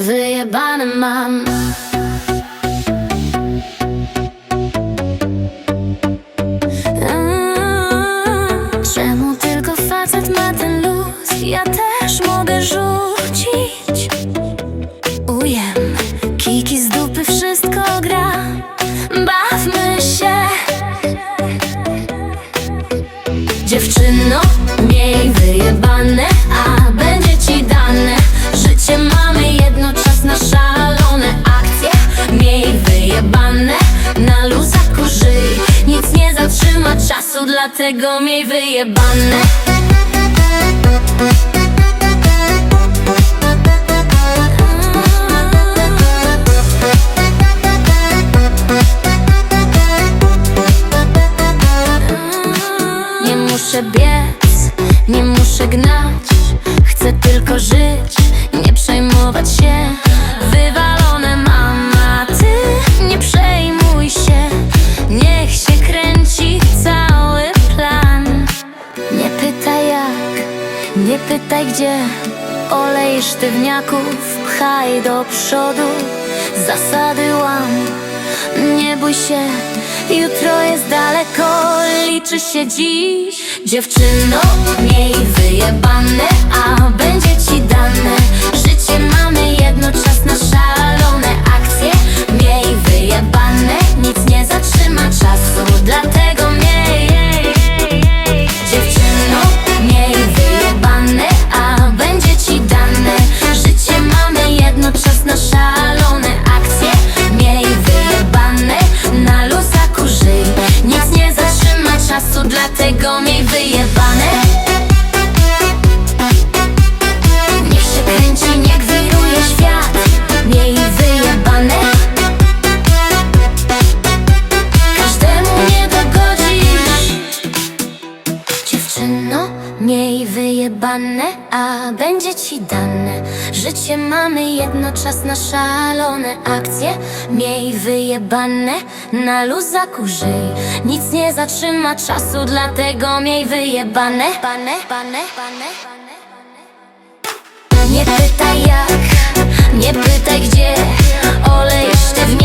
wyjebane mam. Mm, Czemu tylko facet ma ten luz? Ja też mogę rzucić. Ujem, kiki z dupy, wszystko gra. Bawmy się. Dziewczyno, miej wyjebane, dlatego wyjebane. Nie muszę biec, nie muszę gnać Chcę tylko żyć, nie przejmować się pytaj gdzie Olej sztywniaków, pchaj do przodu. Zasady łam, nie bój się, jutro jest daleko, liczy się dziś Dziewczyno, miej Miej wyjebane, a będzie ci dane. Życie mamy jednoczasne szalone akcje. Miej wyjebane, na luzaku żyj. Nic nie zatrzyma czasu, dlatego miej wyjebane. Bane, bane, bane, bane. Nie pytaj jak, nie pytaj gdzie. Olej ty w